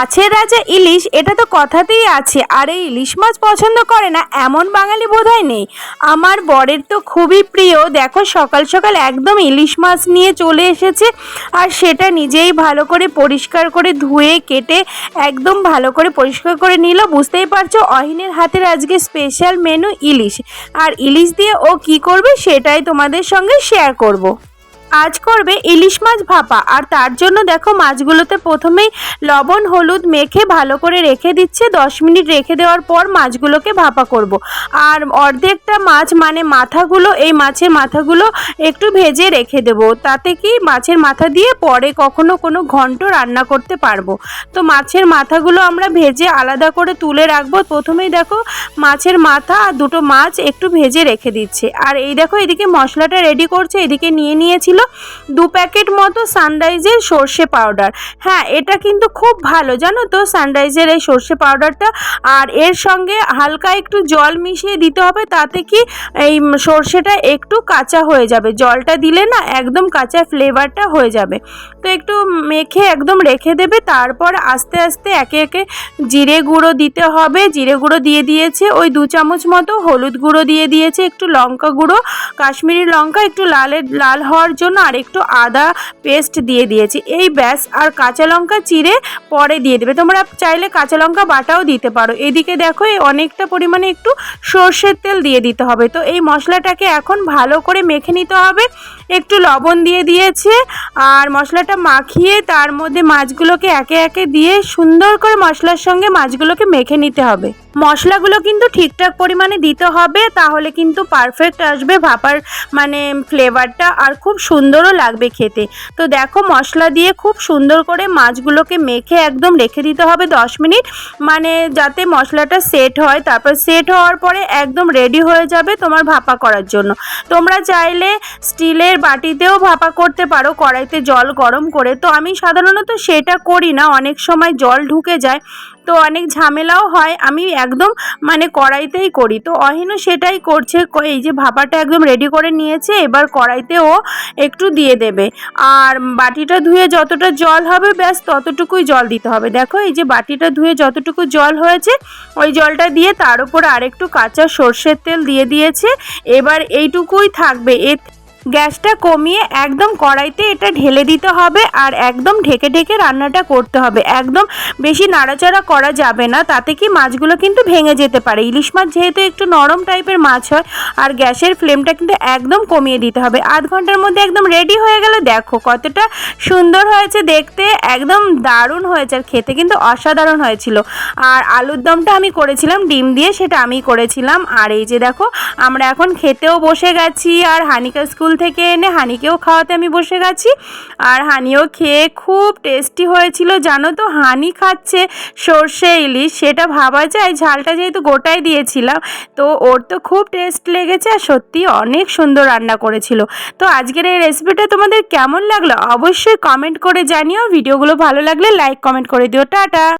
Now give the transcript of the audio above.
মাছের রাজা ইলিশ, এটা তো কথাতেই আছে। আর এই ইলিশ মাছ পছন্দ করে না, এমন বাঙালি বোধহয় নেই। আমার বরের তো খুবই প্রিয়। দেখো, সকাল সকাল একদম ইলিশ মাছ নিয়ে চলে এসেছে আর সেটা নিজেই ভালো করে পরিষ্কার করে ধুয়ে, কেটে একদম ভালো করে পরিষ্কার করে নিল। বুঝতেই পারছ, অহিনের হাতের আজকে স্পেশাল মেনু ইলিশ। আর ইলিশ দিয়ে ও কি করবে সেটাই তোমাদের সঙ্গে শেয়ার করব। আজ করবে ইলিশ মাছ ভাপা। আর তার জন্য দেখো মাছগুলোতে প্রথমেই লবণ, হলুদ মেখে ভালো করে রেখে দিচ্ছে। দশ মিনিট রেখে দেওয়ার পর মাছগুলোকে ভাপা করব। আর অর্ধেকটা মাছ মানে মাথাগুলো, এই মাছের মাথাগুলো একটু ভেজে রেখে দেবো। তাতে কি মাছের মাথা দিয়ে পরে কখনো কোনো ঘন্ট রান্না করতে পারব। তো মাছের মাথাগুলো আমরা ভেজে আলাদা করে তুলে রাখব। প্রথমেই দেখো মাছের মাথা আর দুটো মাছ একটু ভেজে রেখে দিচ্ছে। আর এই দেখো এদিকে মশলাটা রেডি করছে, এদিকে নিয়ে নিয়েছিল দু প্যাকেট মতো সানরাইজের সর্ষে পাউডার। হ্যাঁ এটা কিন্তু খুব ভালো, জানো তো? সানরাইজের এই সর্ষে পাউডারটা। আর এর সঙ্গে হালকা একটু জল মিশিয়ে দিতে হবে, তাতে কি এই সর্ষেটা একটু কাঁচা হয়ে যাবে। জলটা দিলে না একদম কাঁচা ফ্লেভারটা হয়ে যাবে। তো একটু মেখে একদম রেখে দেবে, তারপর আস্তে আস্তে একে একে জিরে গুঁড়ো দিতে হবে। জিরে গুঁড়ো দিয়ে দিয়েছে ওই দু চামচ মতো, হলুদ গুঁড়ো দিয়ে দিয়েছে একটু লঙ্কা গুঁড়ো, কাশ্মীরি লঙ্কা একটু লালের লাল হওয়ার জন্য আর একটু আদা পেস্ট দিয়ে দিয়েছি। এই ব্যাস, আর কাঁচা লঙ্কা চিড়ে পরে দিয়ে দেবে। তোমরা চাইলে কাঁচা লঙ্কা বাটাও দিতে পারো। এদিকে দেখো, এই অনেকটা পরিমাণে একটু সর্ষের তেল দিয়ে দিতে হবে। তো এই মশলাটাকে এখন ভালো করে মেখে নিতে হবে। একটু লবণ দিয়ে দিয়েছে আর মশলাটা মাখিয়ে তার মধ্যে মাছগুলোকে একে একে দিয়ে সুন্দর করে মশলার সঙ্গে মাছগুলোকে মেখে নিতে হবে। মশলাগুলো কিন্তু ঠিকঠাক পরিমাণে দিতে হবে, তাহলে কিন্তু পারফেক্ট আসবে ভাপার মানে ফ্লেভারটা আর খুব সুন্দরও লাগবে খেতে। তো দেখো মশলা দিয়ে খুব সুন্দর করে মাছগুলোকে মেখে একদম রেখে দিতে হবে দশ মিনিট মানে যাতে মশলাটা সেট হয়। তারপর সেট হওয়ার পরে একদম রেডি হয়ে যাবে তোমার ভাপা করার জন্য। তোমরা চাইলে স্টিলের বাটিতেও ভাপা করতে পারো, কড়াইতে জল গরম করে। তো আমি সাধারণত সেটা করি না, অনেক সময় জল ঢুকে যায়, তো অনেক ঝামেলাও হয়। আমি একদম মানে কড়াইতেই করি। তো অহিনও সেটাই করছে এই যে ভাপাটা একদম রেডি করে নিয়েছে, এবার কড়াইতে ও একটু দিয়ে দেবে। আর বাটিটা ধুয়ে যতটা জল হবে, ব্যাস ততটুকুই জল দিতে হবে। দেখো, এই যে বাটিটা ধুয়ে যতটুকু জল হয়েছে, ওই জলটা দিয়ে তার উপর আরেকটু কাঁচা সর্ষের তেল দিয়ে দিয়েছে। এবার এইটুকুই থাকবে। এর গ্যাসটা কমিয়ে একদম কড়াইতে এটা ঢেলে দিতে হবে আর একদম ঢেকে ঢেকে রান্নাটা করতে হবে। একদম বেশি নাড়াচাড়া করা যাবে না, তাতে কি মাছগুলো কিন্তু ভেঙে যেতে পারে। ইলিশ মাছ যেহেতু একটু নরম টাইপের মাছ হয়, আর গ্যাসের ফ্লেমটা কিন্তু একদম কমিয়ে দিতে হবে। আধ ঘণ্টার মধ্যে একদম রেডি হয়ে গেল দেখো কতটা সুন্দর হয়েছে দেখতে, একদম দারুণ হয়েছে আর খেতে কিন্তু অসাধারণ হয়েছিল। আর আলুর দমটা আমি করেছিলাম, ডিম দিয়ে সেটা আমি করেছিলাম। আর এই যে দেখো, আমরা এখন খেতেও বসে গেছি আর হানিকা স্কুল থেকে এনে হানিকেও খাওয়াতে আমি বসে গেছি। আর হানিও খেয়ে খুব টেস্টি হয়েছিল, জানো তো? হানি খাচ্ছে সর্ষে, ইলিশ, সেটা ভাবা যায়, ঝালটা যেহেতু গোটাই দিয়েছিলাম, তো ওর তো খুব টেস্ট লেগেছে আর সত্যি অনেক সুন্দর রান্না করেছিল। তো আজকের এই রেসিপিটা তোমাদের কেমন লাগল? অবশ্যই কমেন্ট করে জানিও। ভিডিওগুলো ভালো লাগলে লাইক কমেন্ট করে দিও। টাটা!